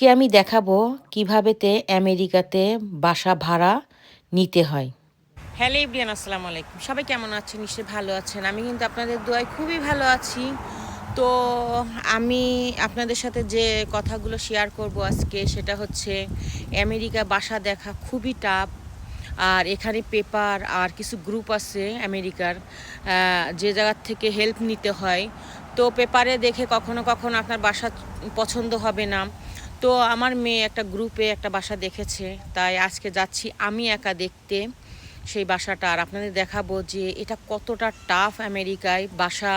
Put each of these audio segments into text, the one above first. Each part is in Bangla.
আজকে আমি দেখাবো কিভাবেতে আমেরিকাতে বাসা ভাড়া নিতে হয়। হ্যালো ইব্রিয়ান, আসসালামু আলাইকুম। সবাই কেমন আছেন? নিশ্চয়ই ভালো আছেন। আমি কিন্তু আপনাদের দোয়ায় খুবই ভালো আছি। তো আমি আপনাদের সাথে যে কথাগুলো শেয়ার করব আজকে, সেটা হচ্ছে আমেরিকা বাসা দেখা খুবই টাফ আর এখানে পেপার আর কিছু গ্রুপ আছে আমেরিকার যে জায়গার থেকে হেল্প নিতে হয়। তো পেপারে দেখে কখনো কখনো আপনার বাসা পছন্দ হবে না। তো আমার মেয়ে একটা গ্রুপে একটা বাসা দেখেছে, তাই আজকে যাচ্ছি আমি একা দেখতে সেই বাসাটা। আর আপনাদের দেখাবো যে এটা কতটা টাফ আমেরিকায় বাসা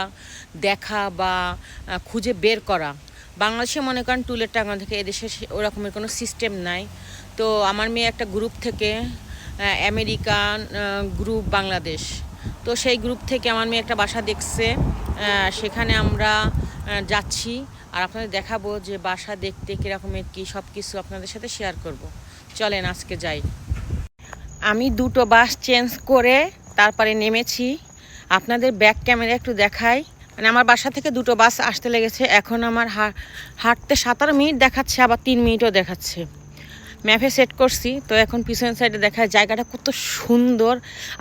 দেখা বা খুঁজে বের করা। বাংলাদেশে মনে করেন টুলের টাকা থেকে এদেশে ওরকমের কোনো সিস্টেম নাই। তো আমার মেয়ে একটা গ্রুপ থেকে আমেরিকান গ্রুপ বাংলাদেশ তো সেই গ্রুপ থেকে আমার মেয়ে একটা বাসা দেখছে সেখানে আমরা যাচ্ছি। আর আপনাদের দেখাবো যে বাসা দেখতে কীরকমের কী সব কিছু আপনাদের সাথে শেয়ার করব। চলেন আজকে যাই। আমি দুটো বাস চেঞ্জ করে তারপরে নেমেছি। আপনাদের ব্যাক ক্যামেরা একটু দেখাই। মানে আমার বাসা থেকে দুটো বাস আসতে লেগেছে। এখন আমার হাঁটতে সাতারো মিনিট দেখাচ্ছে, আবার তিন মিনিটও দেখাচ্ছে। ম্যাপে সেট করছি। তো এখন পিছনের সাইডে দেখায় জায়গাটা কত সুন্দর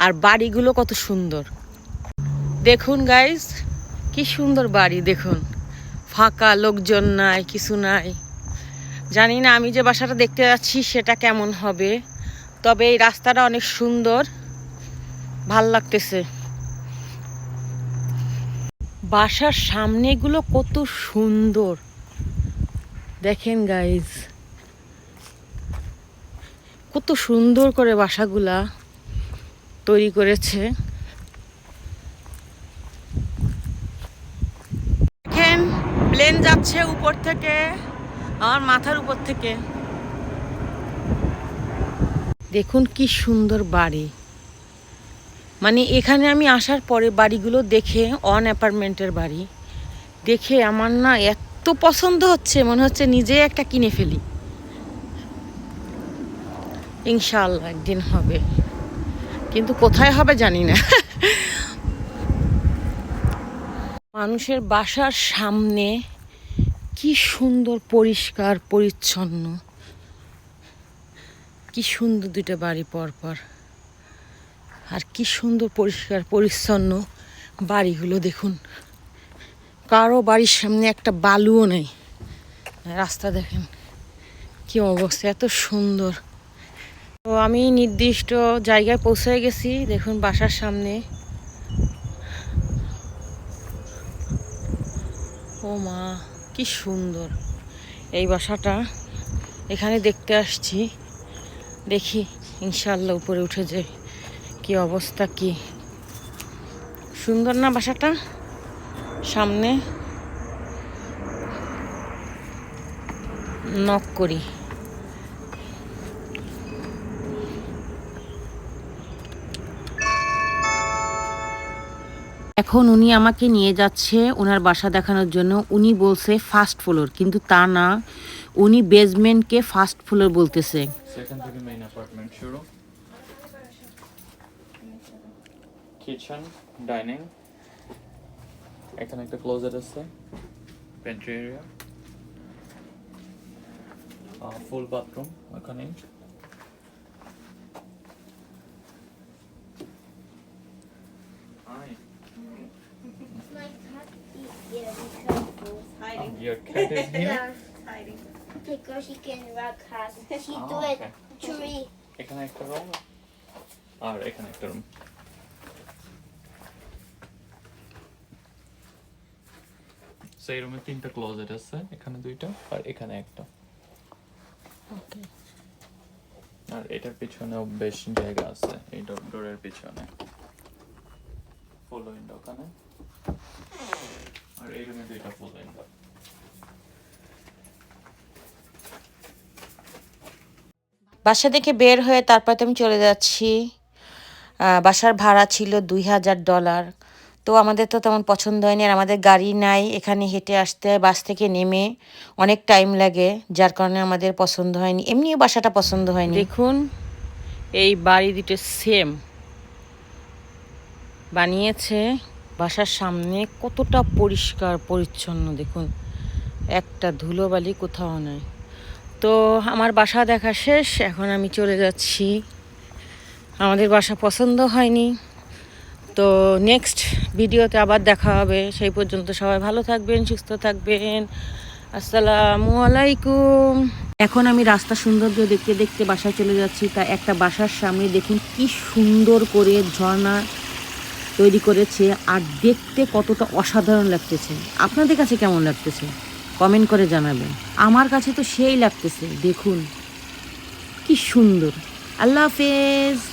আর বাড়িগুলো কত সুন্দর। দেখুন গাইজ কি সুন্দর বাড়ি, দেখুন। ফাঁকা, লোকজন নাই, কিছু নাই। জানি না আমি যে বাসাটা দেখতে যাচ্ছি সেটা কেমন হবে, তবে এই রাস্তাটা অনেক সুন্দর। ভালো লাগতেছে। বাসার সামনেগুলো কত সুন্দর। দেখেন গাইজ কত সুন্দর করে বাসাগুলা তৈরি করেছে দেখেন প্লেন যাচ্ছে উপর থেকে আমার মাথার উপর থেকে। দেখুন কি সুন্দর বাড়ি। মানে এখানে আমি আসার পরে বাড়িগুলো দেখে অন অ্যাপার্টমেন্টের বাড়ি। দেখে আমার না এত পছন্দ হচ্ছে, মনে হচ্ছে নিজে একটা কিনে ফেলি। ইনশাল্লাহ একদিন হবে। কিন্তু কোথায় হবে জানি না। মানুষের বাসার সামনে কি সুন্দর, পরিষ্কার, পরিচ্ছন্ন। কি সুন্দর দুটো বাড়ি পরপর। আর কি সুন্দর, পরিষ্কার, পরিচ্ছন্ন বাড়িগুলো দেখুন। কারও বাড়ির সামনে একটা বালুও নেই। রাস্তা দেখেন কি অবস্থা, এত সুন্দর। তো আমি নির্দিষ্ট জায়গায় পৌঁছে গেছি, দেখুন বাসার সামনে। ও মা, কি সুন্দর। এই বাসাটা এখানে দেখতে আসছি। দেখি ইনশাল্লাহ উপরে উঠে যে কি অবস্থা, কি। সুন্দর না বাসাটা? সামনে নক করি। এখন উনি আমাকে নিয়ে যাচ্ছে ওনার বাসা দেখানোর জন্য। উনি বলছে ফার্স্ট ফ্লোর কিন্তু তা না। উনি বেসমেন্টকে ফার্স্ট ফ্লোর বলতেছে। কিচেন ডাইনিং এখানে একটা ক্লোজেট আছে। পেন্ট্রি এরিয়া ফুল বাথরুম ওখানে. My cat is here because Oh, your cat is here? hiding. Because she can rock us. She Ah, do it okay. tree. এখানে একটা রুম আর এখানে একটা রুম সেই রুমে তিনটা ক্লোজেট আছে এখানে দুইটা আর এখানে একটা আর এটার পিছনেও বেশ জায়গা আছে এই ডোরের পিছনে ফুল উইন্ডো ওখানে। আর এই রুমে দুইটা ফুল উইন্ডো বাসা থেকে বের হয়ে তারপর তো আমি চলে যাচ্ছি। বাসার ভাড়া ছিল দুই হাজার ডলার। তো আমাদের তো তেমন পছন্দ হয়নি আর আমাদের গাড়ি নাই এখানে হেঁটে আসতে হয় বাস থেকে নেমে অনেক টাইম লাগে যার কারণে আমাদের পছন্দ হয়নি। এমনিও বাসাটা পছন্দ হয়নি। দেখুন এই বাড়ি দুটো সেম বানিয়েছে বাসার সামনে কতটা পরিষ্কার, পরিচ্ছন্ন, দেখুন। একটা ধুলোবালি কোথাও নাই। তো আমার বাসা দেখা শেষ, এখন আমি চলে যাচ্ছি। আমাদের বাসা পছন্দ হয়নি। তো নেক্সট ভিডিওতে আবার দেখা হবে। সেই পর্যন্ত সবাই ভালো থাকবেন, সুস্থ থাকবেন। আসসালামু আলাইকুম। এখন আমি রাস্তা সৌন্দর্য দেখতে দেখতে বাসায় চলে যাচ্ছি। তা একটা বাসার সামনে দেখুন কি সুন্দর করে ঝর্ণা তৈরি করেছে আর দেখতে কতটা অসাধারণ লাগতেছে। আপনাদের কাছে কেমন লাগতেছে? কমেন্ট করে জানাবেন। আমার কাছে তো সেই লাগতেছে, দেখুন। কি সুন্দর। আল্লাহ হাফেজ।